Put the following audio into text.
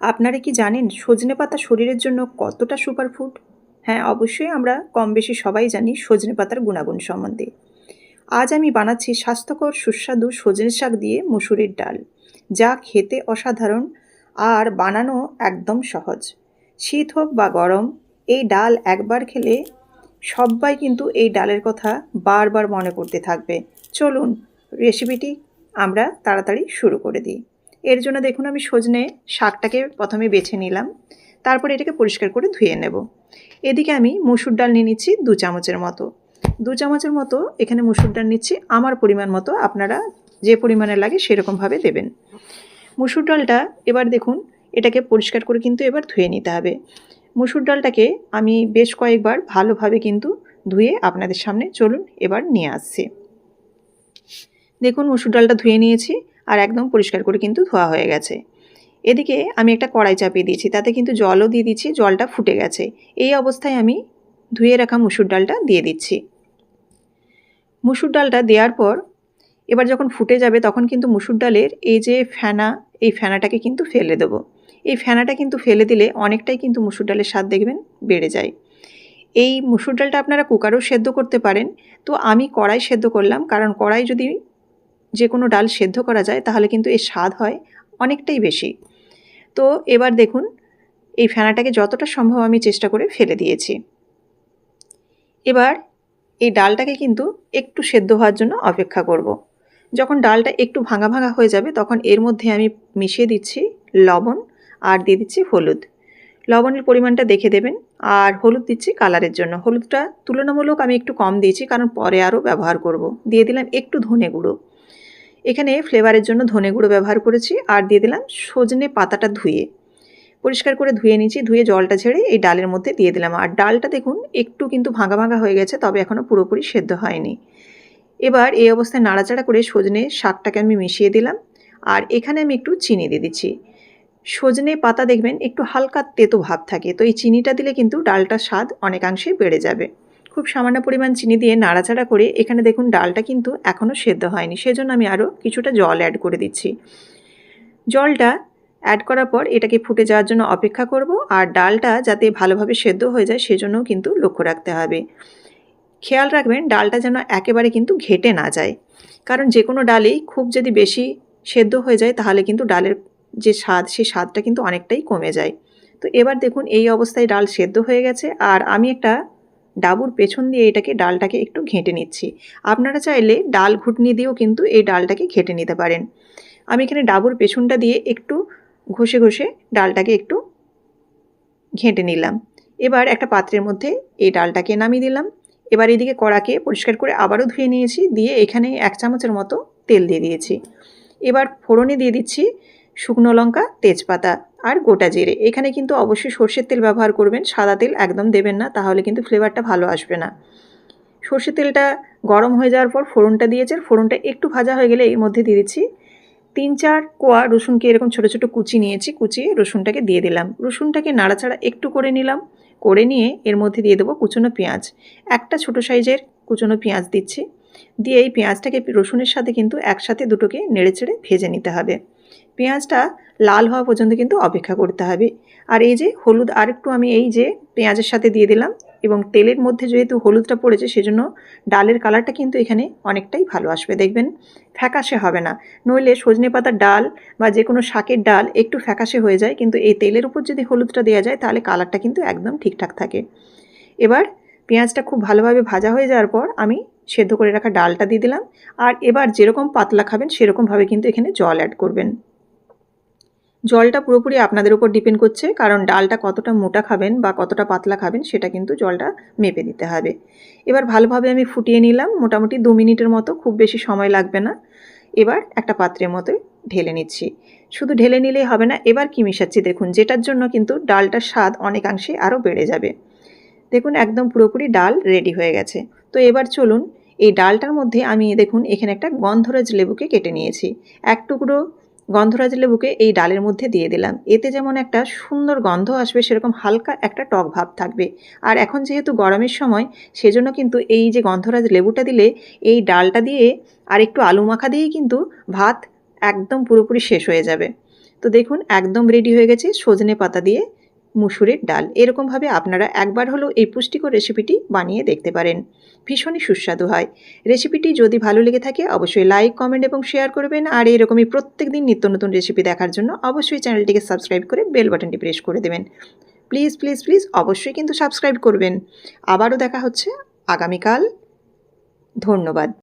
আপনারা কি জানেন সজনে পাতা শরীরের জন্য কতটা সুপারফুড? হ্যাঁ অবশ্যই আমরা কম বেশি সবাই জানি সজনে পাতার গুণাগুণ সম্বন্ধে। আজ আমি বানাচ্ছি স্বাস্থ্যকর, সুস্বাদু সজনে শাক দিয়ে মুসুরির ডাল, যা খেতে অসাধারণ আর বানানো একদম সহজ। শীত হোক বা গরম, এই ডাল একবার খেলে সবাই কিন্তু এই ডালের কথা বারবার মনে করতে থাকবে। চলুন রেসিপিটি আমরা তাড়াতাড়ি শুরু করে দিই। এর জন্য দেখুন আমি সজনে শাকটাকে প্রথমে বেছে নিলাম, তারপরে এটাকে পরিষ্কার করে ধুয়ে নেব। এদিকে আমি মুসুর ডাল নিয়ে নিচ্ছি দু চামচের মতো। দু চামচের মতো এখানে মুসুর ডাল নিচ্ছি, আমার পরিমাণ মতো আপনারা যে পরিমাণে লাগে সেরকমভাবে দেবেন। মুসুর ডালটা এবার দেখুন, এটাকে পরিষ্কার করে কিন্তু এবার ধুয়ে নিতে হবে। মুসুর ডালটাকে আমি বেশ কয়েকবার ভালোভাবে কিন্তু ধুয়ে আপনাদের সামনে চলুন এবার নিয়ে আসছি। দেখুন মুসুর ডালটা ধুয়ে নিয়েছি আর একদম পরিষ্কার করে কিন্তু ধোয়া হয়ে গেছে। এদিকে আমি একটা কড়াই চাপিয়ে দিয়েছি, তাতে কিন্তু জলও দিয়ে দিচ্ছি, জলটা ফুটে গেছে। এই অবস্থায় আমি ধুয়ে রাখা মুসুর ডালটা দিয়ে দিচ্ছি। মুসুর ডালটা দেওয়ার পর এবার যখন ফুটে যাবে তখন কিন্তু মুসুর ডালের এই যে ফেনা, এই ফেনাটাকে কিন্তু ফেলে দেবো। এই ফেনাটা কিন্তু ফেলে দিলে অনেকটাই কিন্তু মুসুর ডালের স্বাদ দেখবেন বেড়ে যায়। এই মুসুর ডালটা আপনারা কুকারেও সেদ্ধ করতে পারেন। তো আমি কড়াই সেদ্ধ করলাম, কারণ কড়াই যদি যে কোনো ডাল সেদ্ধ করা যায়, তাহলে কিন্তু এর স্বাদ হয় অনেকটাই বেশি। তো এবার দেখুন, এই ফেনাটাকে যতটা সম্ভব আমি চেষ্টা করে ফেলে দিয়েছি। এবার এই ডালটাকে কিন্তু একটু সেদ্ধ হওয়ার জন্য অপেক্ষা করব। যখন ডালটা একটু ভাঙা ভাঙা হয়ে যাবে, তখন এর মধ্যে আমি মিশিয়ে দিচ্ছি লবণ আর দিয়ে দিচ্ছি হলুদ। লবণের পরিমাণটা দেখে দেবেন আর হলুদ দিচ্ছি কালারের জন্য। হলুদটা তুলনামূলক আমি একটু কম দিয়েছি, কারণ পরে আরও ব্যবহার করব। দিয়ে দিলাম একটু ধনে গুঁড়ো। এখানে ফ্লেভারের জন্য ধনে গুঁড়ো ব্যবহার করেছি আর দিয়ে দিলাম সজনে পাতাটা ধুয়ে। পরিষ্কার করে ধুয়ে নিয়েছি, ধুয়ে জলটা ছেড়ে এই ডালের মধ্যে দিয়ে দিলাম। আর ডালটা দেখুন একটু কিন্তু ভাঙা ভাঙা হয়ে গেছে, তবে এখনও পুরোপুরি সেদ্ধ হয়নি। এবার এই অবস্থায় নাড়াচাড়া করে সজনে শাকটাকে আমি মিশিয়ে দিলাম। আর এখানে আমি একটু চিনি দিয়ে দিচ্ছি। সজনে পাতা দেখবেন একটু হালকা তেতো ভাব থাকে, তো এই চিনিটা দিলে কিন্তু ডালটার স্বাদ অনেকাংশেই বেড়ে যাবে। খুব সামান্য পরিমাণ চিনি দিয়ে নাড়াচাড়া করে এখানে দেখুন ডালটা কিন্তু এখনও সেদ্ধ হয়নি, সেজন্য আমি আরও কিছুটা জল অ্যাড করে দিচ্ছি। জলটা অ্যাড করার পর এটাকে ফুটে যাওয়ার জন্য অপেক্ষা করব আর ডালটা যাতে ভালোভাবে সেদ্ধ হয়ে যায় সেজন্যও কিন্তু লক্ষ্য রাখতে হবে। খেয়াল রাখবেন ডালটা যেন একেবারে কিন্তু ঘেটে না যায়, কারণ যে কোনো ডালেই খুব যদি বেশি সেদ্ধ হয়ে যায় তাহলে কিন্তু ডালের যে স্বাদ সেই স্বাদটা কিন্তু অনেকটাই কমে যায়। তো এবার দেখুন এই অবস্থায় ডাল সেদ্ধ হয়ে গেছে আর আমি একটা ডাবুর পেছন দিয়ে এটাকে ডালটাকে একটু ঘেঁটে নিচ্ছি। আপনারা চাইলে ডাল ঘুটনি দিয়েও কিন্তু এই ডালটাকে ঘেঁটে নিতে পারেন। আমি এখানে ডাবুর পেছনটা দিয়ে একটু ঘষে ঘষে ডালটাকে একটু ঘেঁটে নিলাম। এবার একটা পাত্রের মধ্যে এই ডালটাকে নামিয়ে দিলাম। এবার এদিকে কড়াকে পরিষ্কার করে আবারও ধুয়ে নিয়েছি, দিয়ে এখানে এক চামচের মতো তেল দিয়ে দিয়েছি। এবার ফোড়নে দিয়ে দিচ্ছি শুকনো লঙ্কা, তেজপাতা। আর গোটা জিরে। এখানে কিন্তু অবশ্যই সর্ষের তেল ব্যবহার করবেন, সাদা তেল একদম দেবেন না, তাহলে কিন্তু ফ্লেভারটা ভালো আসবে না। সর্ষের তেলটা গরম হয়ে যাওয়ার পর ফোড়নটা দিয়েছে ফোড়নটা একটু ভাজা হয়ে গেলে এর মধ্যে দিয়ে দিচ্ছি তিন চার কোয়া রসুনকে এরকম ছোটো ছোটো কুচি নিয়েছি কুচিয়ে রসুনটাকে দিয়ে দিলাম। রসুনটাকে নাড়াচাড়া একটু করে নিলাম, করে নিয়ে এর মধ্যে দিয়ে দেবো কুচনো পেঁয়াজ। একটা ছোটো সাইজের কুচনো পেঁয়াজ দিচ্ছি, দিয়ে এই পেঁয়াজটাকে রসুনের সাথে কিন্তু একসাথে দুটোকে নেড়েচেড়ে ভেজে নিতে হবে। পেঁয়াজটা লাল হওয়া পর্যন্ত কিন্তু অপেক্ষা করতে হবে। আর এই যে হলুদ, আরেকটু আমি এই যে পেঁয়াজের সাথে দিয়ে দিলাম এবং তেলের মধ্যে যেহেতু হলুদটা পড়েছে সেজন্য ডালের কালারটা কিন্তু এখানে অনেকটাই ভালো আসবে। দেখবেন ফ্যাকাশে হবে না। নইলে সজনে পাতার ডাল বা যে কোনো শাকের ডাল একটু ফ্যাকাশে হয়ে যায়, কিন্তু এই তেলের উপর যদি হলুদটা দেওয়া যায় তাহলে কালারটা কিন্তু একদম ঠিকঠাক থাকে। এবার পেঁয়াজটা খুব ভালোভাবে ভাজা হয়ে যাওয়ার পর আমি সেদ্ধ করে রাখা ডালটা দিয়ে দিলাম। আর এবার যেরকম পাতলা খাবেন, সেরকমভাবে কিন্তু এখানে জল অ্যাড করবেন। জলটা পুরোপুরি আপনাদের উপর ডিপেন্ড করছে, কারণ ডালটা কতটা মোটা খাবেন বা কতটা পাতলা খাবেন, সেটা কিন্তু জলটা মেপে দিতে হবে। এবার ভালোভাবে আমি ফুটিয়ে নিলাম, মোটামুটি দু মিনিটের মতো, খুব বেশি সময় লাগবে না। এবার একটা পাত্রের মতো ঢেলে নিচ্ছি। শুধু ঢেলে নিলেই হবে না, এবার কি মিশাচ্ছি দেখুন, যেটার জন্য কিন্তু ডালটার স্বাদ অনেকাংশে আরও বেড়ে যাবে। দেখুন, একদম পুরোপুরি ডাল রেডি হয়ে গেছে। তো এবার চলুন এই ডালটার মধ্যে আমি দেখুন, এখানে একটা গন্ধরাজ লেবুকে কেটে নিয়েছি। এক টুকরো গন্ধরাজ লেবুকে এই ডালের মধ্যে দিয়ে দিলাম। এতে যেমন একটা সুন্দর গন্ধ আসবে, সেরকম হালকা একটা টক ভাব থাকবে। আর এখন যেহেতু গরমের সময়, সেজন্য কিন্তু এই যে গন্ধরাজ লেবুটা দিলে, এই ডালটা দিয়ে আর একটু আলু মাখা দিয়েই কিন্তু ভাত একদম পুরোপুরি শেষ হয়ে যাবে। তো দেখুন, একদম রেডি হয়ে গেছে সজনে পাতা দিয়ে। মুসুরের ডাল। এরকমভাবে আপনারা একবার হলেও এই পুষ্টিকর রেসিপিটি বানিয়ে দেখতে পারেন। ভীষণই সুস্বাদু হয়। রেসিপিটি যদি ভালো লেগে থাকে, অবশ্যই লাইক কমেন্ট এবং শেয়ার করবেন। আর এরকমই প্রত্যেক দিন নিত্য নতুন রেসিপি দেখার জন্য অবশ্যই চ্যানেলটিকে সাবস্ক্রাইব করে বেল বাটনটি প্রেস করে দেবেন। প্লিজ প্লিজ প্লিজ অবশ্যই কিন্তু সাবস্ক্রাইব করবেন। আবারও দেখা হচ্ছে। আগামীকাল ধন্যবাদ।